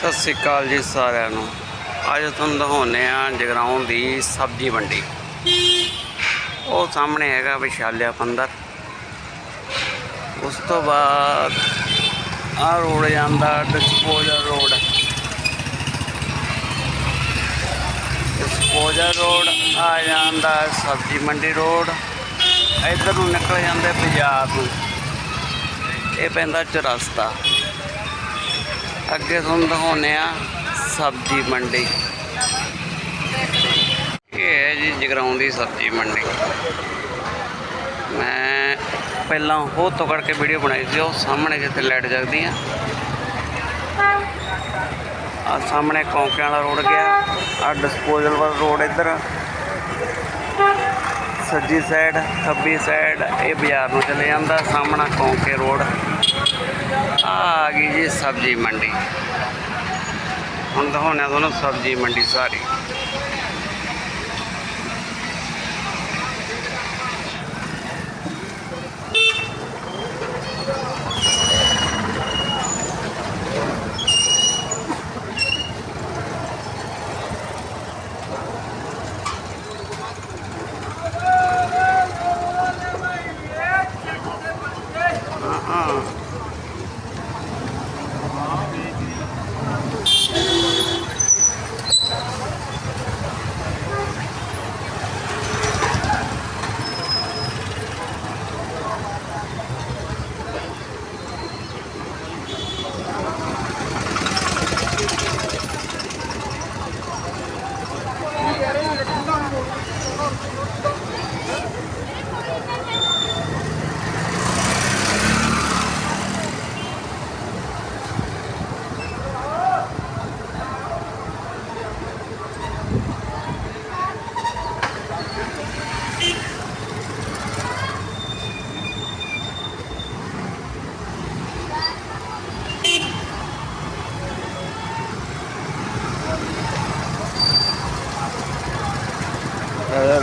ਸਤਿ ਸ੍ਰੀ ਅਕਾਲ ਜੀ ਸਾਰਿਆਂ ਨੂੰ। ਅੱਜ ਤੁਹਾਨੂੰ ਦਿਖਾਉਂਦੇ ਆ ਜਗਰਾਉਂ ਦੀ ਸਬਜ਼ੀ ਮੰਡੀ। ਉਹ ਸਾਹਮਣੇ ਹੈਗਾ ਵਿਸ਼ਾਲਿਆ ਪੰਦਰ ਉਸ ਤੋਂ ਬਾਅਦ ਆ ਰੋਡ ਜਾਂਦਾ, ਡਿਸਪੋਜ਼ਲ ਰੋਡ। ਡਿਸਪੋਜ਼ਲ ਰੋਡ ਆ ਜਾਂਦਾ ਸਬਜ਼ੀ ਮੰਡੀ ਰੋਡ। ਇੱਧਰ ਨੂੰ ਨਿਕਲ ਜਾਂਦੇ ਬਾਜ਼ਾਰ ਨੂੰ। ਇਹ ਪੈਂਦਾ ਚੁਰਸਤਾ। ਅੱਗੇ ਤੁਹਾਨੂੰ ਦਿਖਾਉਂਦੇ ਆ ਸਬਜ਼ੀ ਮੰਡੀ। ਇਹ ਹੈ ਜੀ ਜਗਰਾਉਂ ਦੀ ਸਬਜ਼ੀ ਮੰਡੀ। ਮੈਂ ਪਹਿਲਾਂ ਉਹ ਤੋਂ ਕਰਕੇ ਵੀਡੀਓ ਬਣਾਈ ਸੀ, ਉਹ ਸਾਹਮਣੇ ਜਿੱਥੇ ਲਾਈਟ ਜਗਦੀ ਆ। ਆ ਸਾਹਮਣੇ ਕੌਂਕਿਆਂ ਵਾਲਾ ਰੋਡ ਗਿਆ ਆ ਡਿਸਪੋਜ਼ਲ ਵਾਲਾ ਰੋਡ ਇੱਧਰ। ਸੱਜੀ ਸਾਈਡ ਖੱਬੀ ਸਾਈਡ ਇਹ ਬਾਜ਼ਾਰ ਨੂੰ ਚਲੇ ਜਾਂਦਾ ਸਾਹਮਣਾ ਕੌਂਕੇ ਰੋਡ। ਆ ਗਈ ਜੀ ਸਬਜ਼ੀ ਮੰਡੀ। ਹੁਣ ਦਿਖਾਉਂਦੇ ਤੁਹਾਨੂੰ ਸਬਜ਼ੀ ਮੰਡੀ ਸਾਰੀ।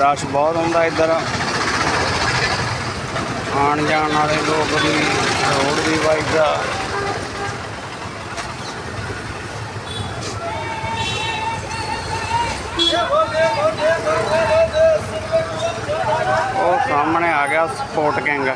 ਰਸ਼ ਬਹੁਤ ਹੁੰਦਾ ਇੱਧਰ। ਆਣ ਜਾਣ ਵਾਲੇ ਲੋਕ ਵੀ, ਰੋਡ ਵੀ ਵਾਈਦਾ ਉਹ ਸਾਹਮਣੇ ਆ ਗਿਆ ਸਪੋਰਟ ਕਿੰਗ ਇਸ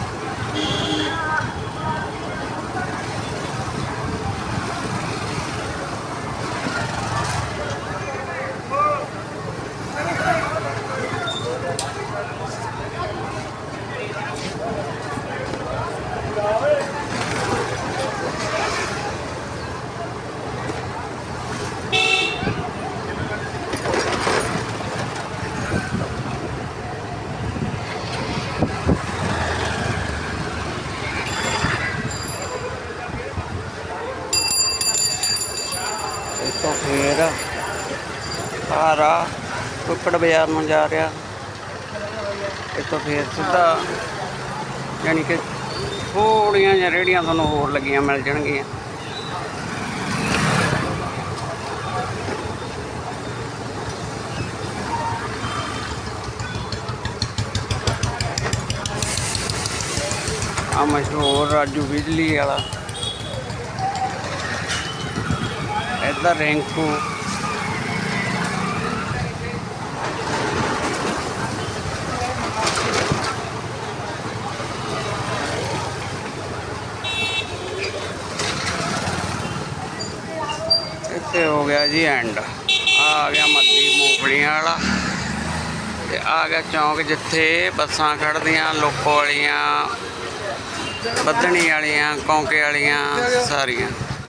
ਤੋਂ ਫੇਰ ਆ ਰਾ ਕੁੱਕੜ ਬਾਜ਼ਾਰ ਨੂੰ ਜਾ ਰਿਹਾ। ਇੱਥੋਂ ਫੇਰ ਸਿੱਧਾ ਯਾਨੀ ਕਿ ਥੋੜੀਆਂ ਜਿਹੀਆਂ ਰੇੜੀਆਂ ਤੁਹਾਨੂੰ ਹੋਰ ਲੱਗੀਆਂ ਮਿਲ ਜਾਣਗੀਆਂ। ਆ ਮਸ਼ਹੂਰ ਰਾਜੂ ਬਿਜਲੀ ਵਾਲਾ। ਇੱਧਰ ਰਿੰਕੂ ਇੱਥੇ ਹੋ ਗਿਆ ਜੀ ਐਂਡ ਆ ਆ ਗਿਆ ਮੱਦੀ ਮੂੰਗਫਲੀਆਂ ਵਾਲਾ। ਤੇ ਆ ਗਿਆ ਚੌਂਕ ਜਿੱਥੇ ਬੱਸਾਂ ਖੜਦੀਆਂ ਲੋਕੋ ਵਾਲੀਆਂ ਬੱਦਣੀ ਵਾਲੀਆਂ, ਕੌਂਕੇ ਵਾਲੀਆਂ, ਸਾਰੀਆਂ।